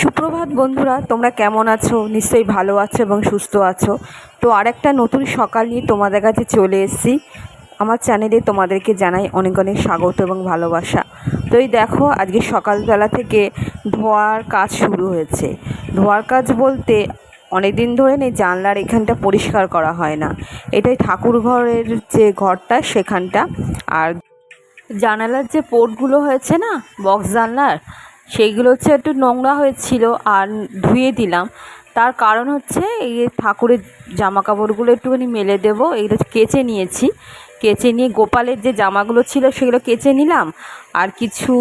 সুপ্রভাত বন্ধুরা, তোমরা কেমন আছো? নিশ্চয়ই ভালো আছো এবং সুস্থ আছো। তো আরেকটা নতুন সকাল নিয়ে তোমাদের কাছে চলে এসেছি। আমার চ্যানেলে তোমাদেরকে জানাই অনেক অনেক স্বাগত এবং ভালোবাসা। তো এই দেখো, আজকে সকালবেলা থেকে ধোয়ার কাজ শুরু হয়েছে। ধোয়ার কাজ বলতে অনেক দিন ধরে নেই, জানলার এখানটা পরিষ্কার করা হয় না। এটাই ঠাকুর ঘরের যে ঘরটা, সেখানটা। আর জানালার যে পোর্টগুলো হয়েছে না, বক্স জানলার সেইগুলো হচ্ছে একটু নোংরা হয়েছিল আর ধুয়ে দিলাম। তার কারণ হচ্ছে এই ঠাকুরের জামা কাপড়গুলো একটুখানি মেলে দেবো এইগুলো কেচে নিয়েছি। কেচে নিয়ে গোপালের যে জামাগুলো ছিল সেগুলো কেচে নিলাম। আর কিছু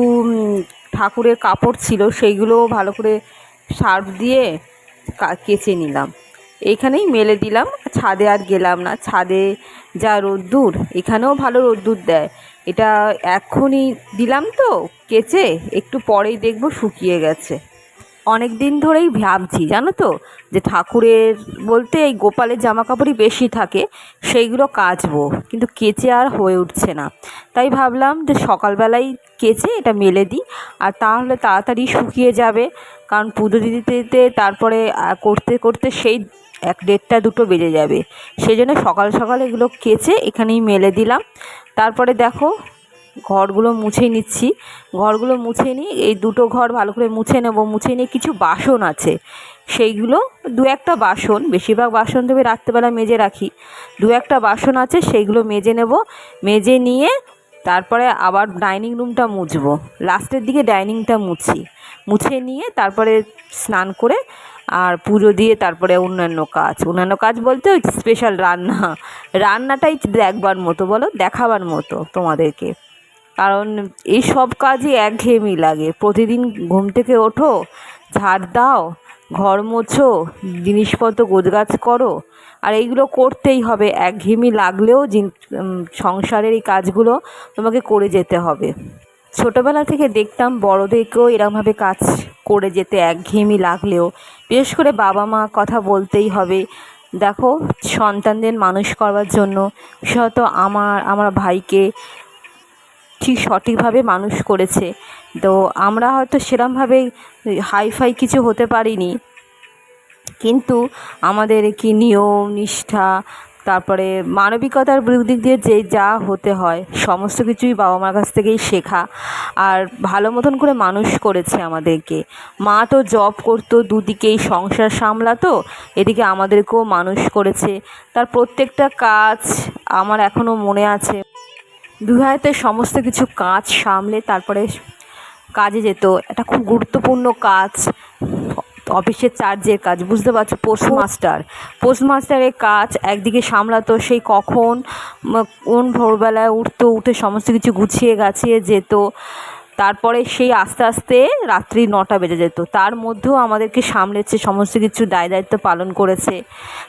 ঠাকুরের কাপড় ছিল সেইগুলো ভালো করে সার্ফ দিয়ে কেচে নিলাম। এইখানেই মেলে দিলাম, ছাদে আর গেলাম না। ছাদে যা রোদ্দুর, এখানেও ভালো রোদ্দুর দেয়। এটা এক্ষুনি দিলাম তো, কেচে, একটু পরেই দেখব শুকিয়ে গেছে। অনেক দিন ধরেই ভাবছি, জানো তো, যে ঠাকুরের বলতে এই গোপালের জামা কাপড়ই বেশি থাকে, সেইগুলো কাচবো, কিন্তু কেচে আর হয়ে উঠছে না। তাই ভাবলাম যে সকালবেলায় কেচে এটা মেলে দিই, আর তাহলে তাড়াতাড়ি শুকিয়ে যাবে, কারণ পুজো দিতে দিতে তারপরে করতে করতে সেই এক দেড়টা দুটো বেজে যাবে। সেই জন্য সকাল সকাল এগুলো কেচে এখানেই মেলে দিলাম। তারপরে দেখো, ঘরগুলো মুছে নিচ্ছি। ঘরগুলো মুছে নিই এই দুটো ঘর ভালো করে মুছে নেব, মুছে নিয়ে কিছু বাসন আছে। সেইগুলো দু একটা বাসন, বেশিরভাগ বাসন তবে রাত্রেবেলা মেজে রাখি। দু একটা বাসন আছে, সেইগুলো মেজে নেব। মেজে নিয়ে তারপরে আবার ডাইনিং রুমটা মুছবো। লাস্টের দিকে ডাইনিংটা মুছি। মুছে নিয়ে তারপরে স্নান করে আর পুজো দিয়ে তারপরে অন্যান্য কাজ। অন্যান্য কাজ বলতে ওই স্পেশাল রান্না। রান্নাটাই দেখবার মতো বলো, দেখাবার মতো তোমাদেরকে। কারণ এই সব কাজই একঘেয়েমি লাগে। প্রতিদিন ঘুম থেকে ওঠো, ঝাড় দাও, ঘর মোছো, জিনিসপত্র গোছগাছ করো আর এইগুলো করতেই হবে। একঘেয়েমি লাগলেও সংসারের এই কাজগুলো তোমাকে করে যেতে হবে। ছোটোবেলা থেকে দেখতাম বড়দেরকেও এরকমভাবে কাজ করে যেতে একঘেয়েমি লাগলেও। বিশেষ করে বাবা মা কথা বলতেই হবে। দেখো, সন্তানদের মানুষ করবার জন্য বিশেষত আমার আমার ভাইকে ঠিক সঠিকভাবে মানুষ করেছে। তো আমরা হয়তো সেরমভাবে হাইফাই কিছু হতে পারিনি। কিন্তু আমাদের কি নিয়ম, নিষ্ঠা, তারপরে মানবিকতার দিক দিয়ে যে যা হতে হয়, সমস্ত কিছুই বাবা মার কাছ থেকেই শেখা। আর ভালো মতন করে মানুষ করেছে আমাদেরকে। মা তো জব করতো, দুদিকেই সংসার সামলাতো, এদিকে আমাদেরকেও মানুষ করেছে। তার প্রত্যেকটা কাজ আমার এখনও মনে আছে। দুহাতে সমস্ত কিছু কাজ সামলে তারপরে কাজে যেত। একটা খুব গুরুত্বপূর্ণ কাজ অফিসের চার্জের কাজ বুঝতে পারছ? পোস্টমাস্টার পোস্টমাস্টারের কাজ একদিকে সামলাতো সেই কখন কোন ভোরবেলায় উঠতো উঠে সমস্ত কিছু গুছিয়ে গাছিয়ে যেত। তারপরে সেই আস্তে আস্তে রাত্রি নটা বেজে যেত। তার মধ্যেও আমাদেরকে সামলেছে সমস্ত কিছু দায় দায়িত্ব পালন করেছে।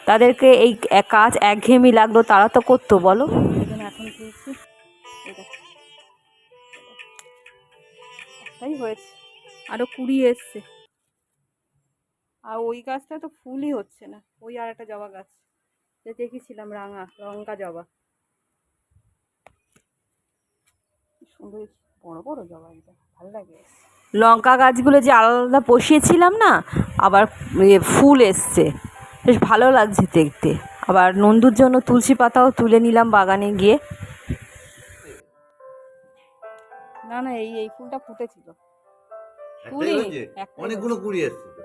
তাদেরকে এই কাজ একঘেয়েমি লাগল তারা তো করতো বলো। তাই হয়েছে। আরও কুড়ি এসছে। আর ওই গাছটা তো ফুলই হচ্ছে না। ওই আর একটা জবা গাছ। যে দেখেছিলাম রাঙা লঙ্কা জবা। সুন্দর বড় বড় জবা এটা ভালো লাগে। লঙ্কা গাছগুলো যে আলাদা বসিয়েছিলাম না আবার ফুল এসছে। বেশ ভালো লাগছে দেখতে। আবার নন্দুর জন্য তুলসী পাতাও তুলে নিলাম বাগানে গিয়ে। না না এই এই ফুলটা ফুটেছিল। কুড়ি, অনেকগুলো কুড়ি এসছে।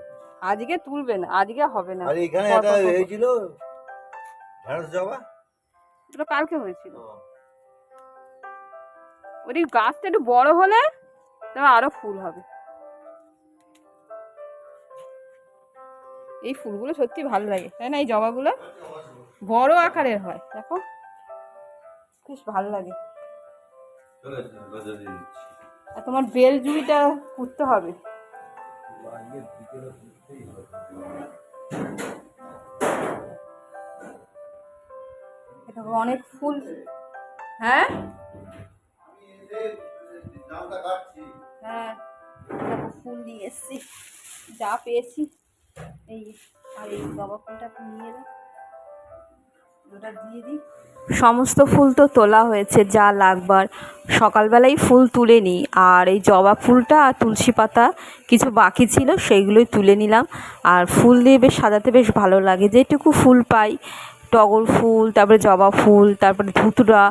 আজকে তুলবে না আজকে হবে না। আর এখানে একটা পর। হয়েছিল ঢেঁড়স জবা ওটা কালকে হয়েছিল। ওই গাছটা একটু বড় হলে তবে আরও ফুল হবে। এই ফুলগুলো সত্যি ভালো লাগে তাই না? এই জবাগুলো বড় আকারের হয় দেখো। বেশ ভালো লাগে। আর তোমার বেল জুড়িটা করতে হবে। অনেক ফুল। হ্যাঁ। হ্যাঁ ফুল নিয়ে এসছি। যা পেয়েছি। এই আর এই ফুলটা নিয়ে সমস্ত ফুল তো তোলা হয়েছে, যা লাগবার। সকালবেলাই ফুল তুলে নিই, আর এই জবা ফুলটা আর তুলসী পাতা কিছু বাকি ছিল, সেইগুলোই তুলে নিলাম। আর ফুল দিয়ে বেশ সাজাতে বেশ ভালো লাগে। যেটুকু ফুল পাই টগর ফুল, তারপরে জবা ফুল, তারপরে ধুতুরা।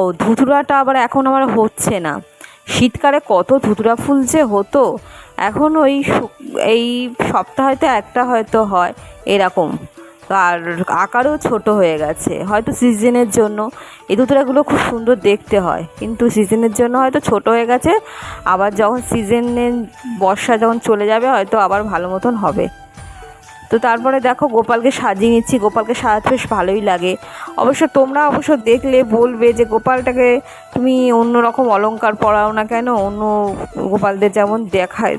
ও ধুতুরাটা আবার এখন আমার হচ্ছে না। শীতকালে কত ধুতুরা ফুল যে হতো, এখন ওই এই এই সপ্তাহতে একটা হয়তো হয় এরকম। আর আকারও ছোট হয়ে গেছে, হয়তো সিজনের জন্য। এই ধুতুরাগুলো খুব সুন্দর দেখতে হয়, কিন্তু সিজনের জন্য হয়তো ছোট হয়ে গেছে। আবার যখন সিজনে বর্ষা যখন চলে যাবে, হয়তো আবার ভালো মতন হবে। তো তারপরে দেখো গোপালকে সাজিয়ে নিচ্ছি গোপালকে সাজাতে বেশ ভালোই লাগে। অবশ্য তোমরা অবশ্য দেখলে বলবে যে গোপালটাকে তুমি অন্য রকম অলংকার পরাও না কেন অন্য গোপালদের যেমন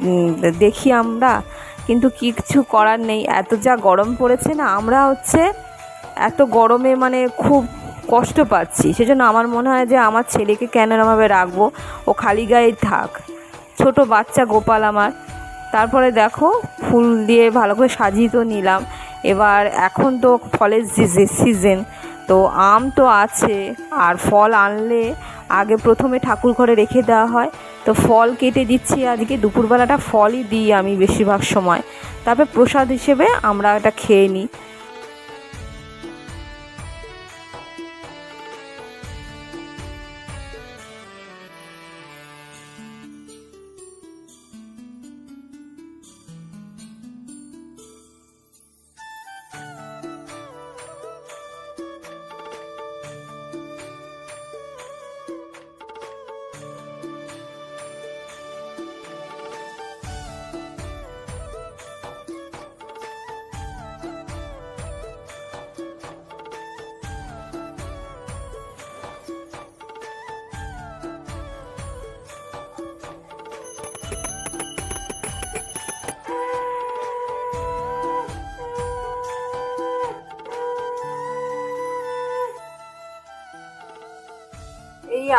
উম, দেখি আমরা। কিন্তু কিছু করার নেই এত যা গরম পড়েছে না আমরা হচ্ছে এত গরমে মানে খুব কষ্ট পাচ্ছি। সেজন্য আমার মনে হয় যে আমার ছেলেকে কেন এরমভাবে রাখব? ও খালি গায়ে থাক। ছোট বাচ্চা গোপাল আমার। তারপরে দেখো ফুল দিয়ে ভালো করে সাজিয়ে তো নিলাম। এবার এখন তো ফলের সিজন তো আম তো আছে, আর ফল আনলে আগে প্রথমে ঠাকুর ঘরে রেখে দেওয়া হয়। তো ফল কেটে দিচ্ছি আজকে, দুপুরবেলাটা ফলই দিই আমি বেশিরভাগ সময়। তারপরে প্রসাদ হিসেবে আমরা এটা খেয়ে নিই।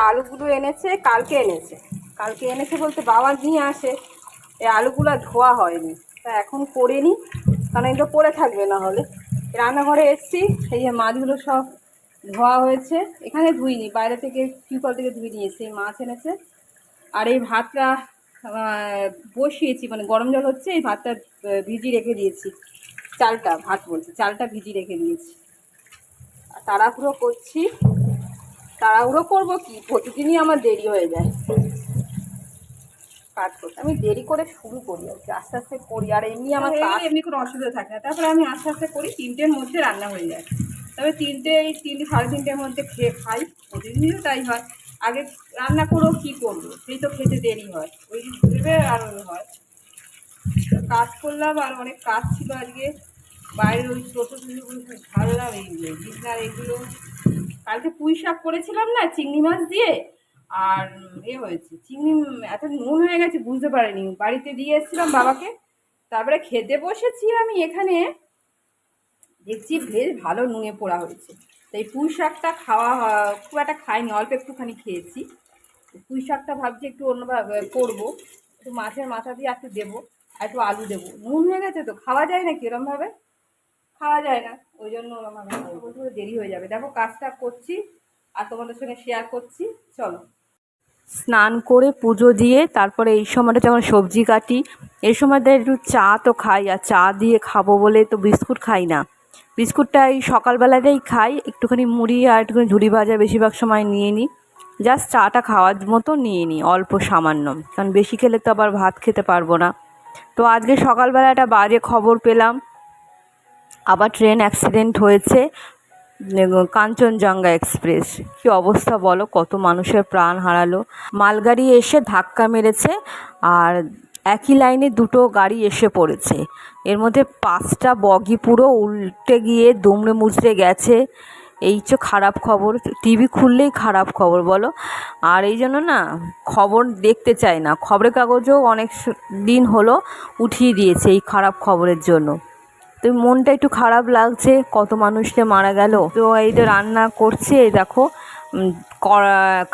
আলুগুলো এনেছে, কালকে এনেছে। কালকে এনেছে বলতে বাবা নিয়ে আসে। এই আলুগুলো ধোয়া হয়নি। তা এখন করে নিই কারণ এগুলো পড়ে থাকবে না হলে রান্নাঘরে এসছি, এই যে মাছগুলো সব ধোয়া হয়েছে। এখানে ধুইনি, বাইরে থেকে টিউকল থেকে ধুই নিয়েছি, এই মাছ এনেছে। আর এই ভাতটা বসিয়েছি মানে গরম জল হচ্ছে, এই ভাতটা ভিজিয়ে রেখে দিয়েছি। চালটা, ভাত বলছি, চালটা ভিজিয়ে রেখে দিয়েছি। তাড়াহুড়ো করছি। তাড়াহুড়ো করব কি? প্রতিদিনই আমার দেরি হয়ে যায়। কাজ করতে। আমি দেরি করে শুরু করি আর কি। আস্তে আস্তে করি। আর এমনি আমার এমনি কোনো অসুবিধা থাকে না। তারপরে আমি আস্তে আস্তে করি তিনটের মধ্যে রান্না হয়ে যায়। তবে তিনটে এই তিনটে সাড়ে তিনটের মধ্যে খেয়ে খাই। প্রতিদিনই তাই হয়। আগে রান্না করেও কী করব? সেই তো খেতে দেরি হয়। ওই দিন ভেবে আর হয়। কাজ করলাম আর অনেক কাজ ছিল আজকে। বাইরের ওই টোটো টুটোগুলো সব ঝাড়লাম এইগুলো বিছনার এইগুলো কালকে পুঁই শাক করেছিলাম না, চিংড়ি মাছ দিয়ে? আর এ হয়েছে, চিংড়ি এত নুন হয়ে গেছে, বুঝতে পারিনি। বাড়িতে দিয়ে এসেছিলাম বাবাকে, তারপরে খেতে বসেছি আমি এখানে। দেখছি বেশ ভালো নুনে পোড়া হয়েছে। তো এই পুঁই শাকটা খাওয়া, খুব একটা খাইনি, অল্প একটুখানি খেয়েছি। পুঁই শাকটা ভাবছি একটু অন্যভাবে করব। একটু মাছের মাথা দিয়ে একটু দেবো, আর একটু আলু দেবো। নুন হয়ে গেছে তো, খাওয়া যায় না কিরমভাবে খাওয়া যায় না। ওই জন্য দেরি হয়ে যাবে। দেখো, কাজটা করছি আর তোমাদের সঙ্গে শেয়ার করছি। চলো। স্নান করে পুজো দিয়ে তারপরে এই সময়টা যখন সবজি কাটি, এই সময়টা একটু চা তো খাই, আর চা দিয়ে খাব বলে তো বিস্কুট খাই না। বিস্কুটটা এই সকালবেলাতেই খাই, একটুখানি মুড়ি আর একটুখানি ঝুড়ি ভাজা বেশিরভাগ সময় নিয়ে নিই। জাস্ট চাটা খাওয়ার মতো নিয়ে নিই, অল্প সামান্য। কারণ বেশি খেলে তো আবার ভাত খেতে পারব না। তো আজকে সকালবেলা একটা বাজে খবর পেলাম। আবার ট্রেন অ্যাক্সিডেন্ট হয়েছে কাঞ্চনজঙ্ঘা এক্সপ্রেস কী অবস্থা বলো? কত মানুষের প্রাণ হারালো। মালগাড়ি এসে ধাক্কা মেরেছে আর একই লাইনে দুটো গাড়ি এসে পড়েছে। এর মধ্যে পাঁচটা বগি পুরো উল্টে গিয়ে দুমড়ে মুচড়ে গেছে। এই তো খারাপ খবর। টিভি খুললেই খারাপ খবর বলো। আর এই জন্য না খবর দেখতে চাই না। খবরের কাগজও অনেক দিন হলো উঠিয়ে দিয়েছে এই খারাপ খবরের জন্য। তো মনটা একটু খারাপ লাগছে, কত মানুষকে মারা গেল। তো এই যে রান্না করছে, দেখো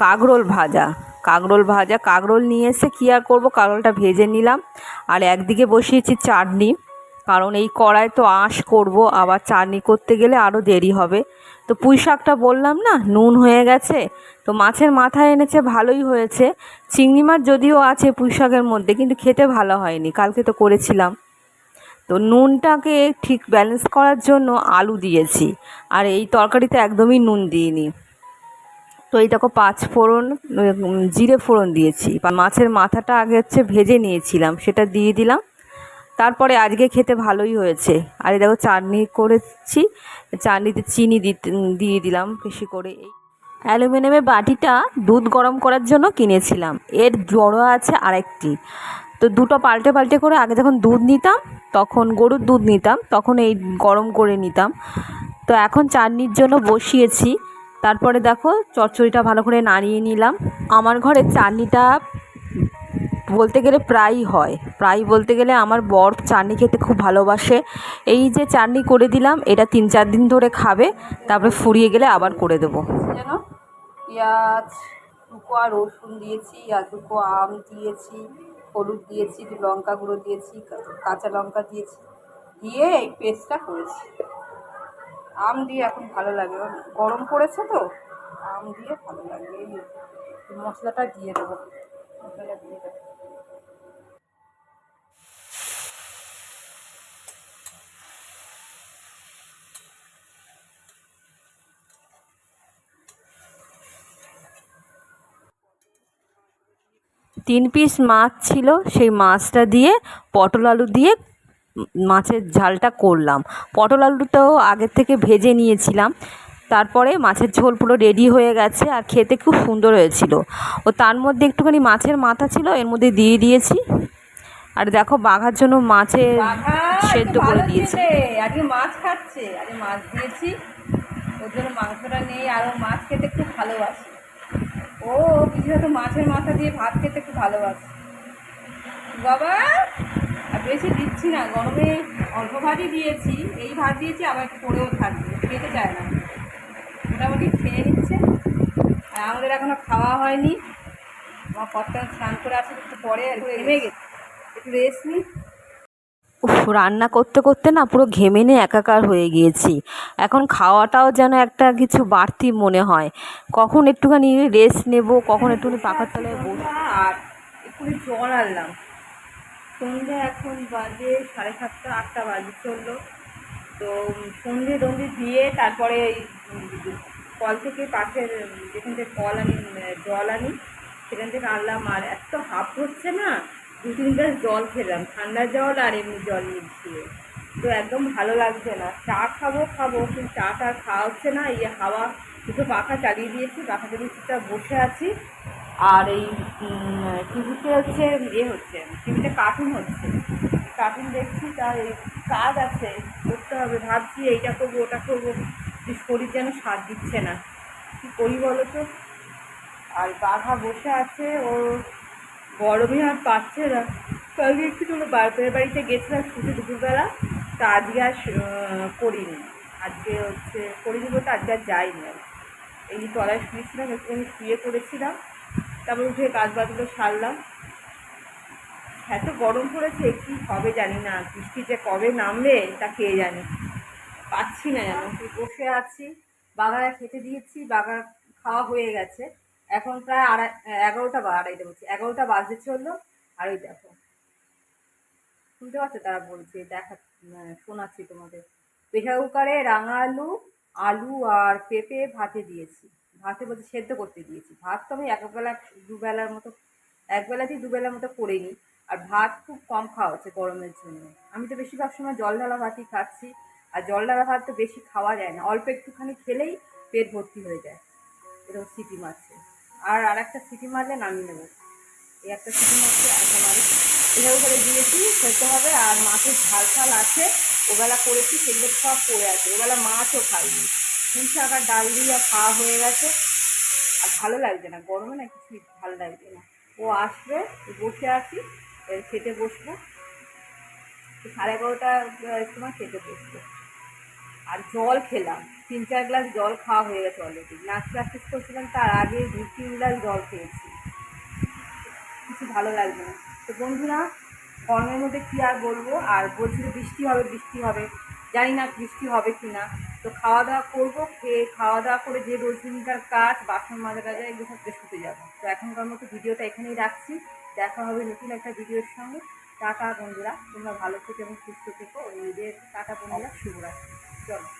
কাগরোল ভাজা। কাগরোল ভাজা, কাগরোল নিয়ে এসে কী আর করব? কাগরোলটা ভেজে নিলাম। আর একদিকে বসিয়েছি চাটনি। কারণ এই কড়ায় তো আঁশ করব, আবার চাটনি করতে গেলে আরও দেরি হবে। তো পুঁই শাকটা বললাম না, নুন হয়ে গেছে। তো মাছের মাথা এনেছে, ভালোই হয়েছে। চিংড়ি মাছ যদিও আছে পুঁই শাকের মধ্যে, কিন্তু খেতে ভালো হয়নি। কালকে তো করেছিলাম। তো নুনটাকে ঠিক ব্যালেন্স করার জন্য আলু দিয়েছি। আর এই তরকারিতে একদমই নুন দিইনি। তো এই দেখো পাঁচ ফোড়ন জিরে ফোড়ন দিয়েছি। মাছের মাথাটা আগে হচ্ছে ভেজে নিয়েছিলাম, সেটা দিয়ে দিলাম। তারপরে আজকে খেতে ভালোই হয়েছে। আর এই দেখো চাটনি করেছি, চাটনিতে চিনি দিয়ে দিলাম বেশি করে। এই অ্যালুমিনিয়ামের বাটিটা দুধ গরম করার জন্য কিনেছিলাম। এর জড়ো আছে আরেকটি। তো দুটো পাল্টে পাল্টে করে আগে যখন দুধ নিতাম তখন গরুর দুধ নিতাম, তখন এই গরম করে নিতাম। তো এখন চাটনির জন্য বসিয়েছি। তারপরে দেখো চচ্চড়িটা ভালো করে নাড়িয়ে নিলাম। আমার ঘরে চাটনিটা বলতে গেলে প্রায়ই হয়। প্রায় বলতে গেলে আমার বর চাটনি খেতে খুব ভালোবাসে। এই যে চাটনি করে দিলাম, এটা তিন চার দিন ধরে খাবে, তারপরে ফুরিয়ে গেলে আবার করে দেবো। যেন পেঁয়াজ দুকো আর রসুন দিয়েছি আর দুকো আম দিয়েছি। হলুদ দিয়েছি, লঙ্কা গুঁড়ো দিয়েছি, কাঁচা লঙ্কা দিয়েছি, দিয়ে এই পেস্টটা করেছি। আম দিয়ে এখন ভালো লাগে। গরম পড়েছে তো, আম দিয়ে ভালো লাগে। এই মশলাটা দিয়ে দেবো। মশলাটা তিন পিস মাছ ছিল সেই মাছটা দিয়ে পটল আলু দিয়ে মাছের ঝালটা করলাম। পটল আলুটাও আগের থেকে ভেজে নিয়েছিলাম। তারপরে মাছের ঝোল পুরো রেডি হয়ে গেছে আর খেতে খুব সুন্দর হয়েছিল। ও তার মধ্যে একটুখানি মাছের মাথা ছিল এর মধ্যে দিয়ে দিয়েছি। আর দেখো বাঘার জন্য মাছের সেদ্ধ করে দিয়েছি। আজকে মাছ খাচ্ছে আজকে মাছ দিয়েছি। ওর জন্য মাংসটা নেই আর মাছ খেতে খুব ভালোবাসে। ও হয়তো মাছের মাথা দিয়ে ভাত খেতে খুব ভালোবাসে। বাবা, আর বেশি দিচ্ছি না, গরমে অল্প ভাতই দিয়েছি, এই ভাত দিয়েছি, আবার একটু পরেও থাকবে খেতে চায় না। মোটামুটি খেয়ে নিচ্ছে। আর আমাদের এখনও খাওয়া হয়নি। আমার কর্তা স্নান করে আসে একটু পরে আর গেছে। একটু রেস্ট নিই। রান্না করতে করতে না পুরো ঘেমে নিয়ে একাকার হয়ে গিয়েছি। এখন খাওয়াটাও যেন একটা কিছু বাড়তি মনে হয়। কখন একটুখানি রেস্ট নেব, কখন একটুখানি পাখার তলায় বসবো আর একটু জল আনলাম। সন্ধ্যে এখন বাজে সাড়ে সাতটা, আটটা বাজে চলল। তো সন্ধ্যে টন্ধে দিয়ে তারপরে কল থেকে পাশের যেখান থেকে কল আনি, জল আনি, সেখান থেকে আনলাম। আর এত হাফ হচ্ছে না। দু তিন গ্লাস জল খেলাম। ঠান্ডা জল আর এমনি জল মিশিয়ে। তো একদম ভালো লাগছে না। চা খাব খাব, কিন্তু চাটা খাওয়া হচ্ছে না। এই হাওয়া, দুটো পাখা চালিয়ে দিয়েছি। পাখা চালিয়ে চুপচাপ বসে আছি। আর এই টিভিতে হচ্ছে ইয়ে হচ্ছে, টিভিতে কার্টুন হচ্ছে। কার্টুন দেখছি, তার এই কাজ আছে, করতে হবে। ভাবছি এইটা করব, ওটা করব। শরীর যেন সাথ দিচ্ছে না। কী করি বলো তো? আর বাঘা বসে আছে ও গরমে আর পাচ্ছে না। কালকে একটু কোনো বাপের বাড়িতে গেছিলাম শুধু দুপুরবেলা। তা আজকে আর করিনি। আজকে হচ্ছে করিনি বলতে আজকে আর যাইনি আর। এই তলায় শুয়েছিলাম, একটুখানি শুয়ে পড়েছিলাম। তারপর উঠে কাজ বাজগুলো সারলাম। এত গরম পড়েছে, কি হবে জানি না। বৃষ্টি যে কবে নামবে, তা কে জানে? পাচ্ছি না যেন। বসে আছি বাগারা খেতে দিয়েছি বাগার খাওয়া হয়ে গেছে। এখন প্রায় আড়াই এগারোটা বা আড়াইটা বলছি, এগারোটা বাজে চলল, আর ওই দেখো। শুনতে পাচ্ছ তারা বলছে, দেখা শোনাচ্ছি তোমাদের। প্রেশার কুকারে রাঙা আলু আলু আর পেঁপে ভাতে দিয়েছি। ভাতে বলতে সেদ্ধ করতে দিয়েছি। ভাত তো আমি একবেলা, দুবেলার মতো, একবেলাতেই দুবেলার মতো করে নিই আর ভাত খুব কম খাওয়া হচ্ছে গরমের জন্য। আমি তো বেশিরভাগ সময় জল ঢালা ভাতই খাচ্ছি। আর জল ঢালা ভাত তো বেশি খাওয়া যায় না। অল্প একটুখানি খেলেই পেট ভর্তি হয়ে যায়। এরকম সিটি মারছে আর আর একটা সিটি মারলে নামিয়ে নেব। এই একটা সিটি মারছে একটা মারি এভাবে করে দিয়েছি খেতে হবে, আর মাছের ঝাল ফাল আছে। ওবেলা করেছি, সেগুলো সব পড়ে আছে। ওবেলা মাছও খাইনি। শাক আর ডাল দিয়ে খাওয়া হয়ে গেছে। আর ভালো লাগছে না, গরমে না কিছু ভালো লাগছে না। ও আসবে, বসে এর খেতে বসবো। সাড়ে এগারোটার সময় খেতে বসবো। আর জল খেলাম। তিন চার গ্লাস জল খাওয়া হয়ে গেছে অলরেডি নাচ প্র্যাকটিস করছিলাম? তার আগে দু তিন গ্লাস জল খেয়েছি। কিছু ভালো লাগবে না। তো বন্ধুরা গরমের মধ্যে কী আর বলব? আর বলছিল বৃষ্টি হবে বৃষ্টি হবে। জানি না বৃষ্টি হবে কি না তো খাওয়া দাওয়া করব, খেয়ে খাওয়া দাওয়া করে যে রোজ দিনকার কাজ, বাসন মাজা টাজা, এগুলো সব শুতে যাব। তো এখনকার মতো ভিডিওটা এখানেই রাখছি। দেখা হবে নতুন একটা ভিডিওর সঙ্গে। টাটা বন্ধুরা, তোমরা ভালো থেকো এবং সুস্থ থেকো। ওই ঈদের টাটা বন্ধুরা, শুভরাত্রি। চলো।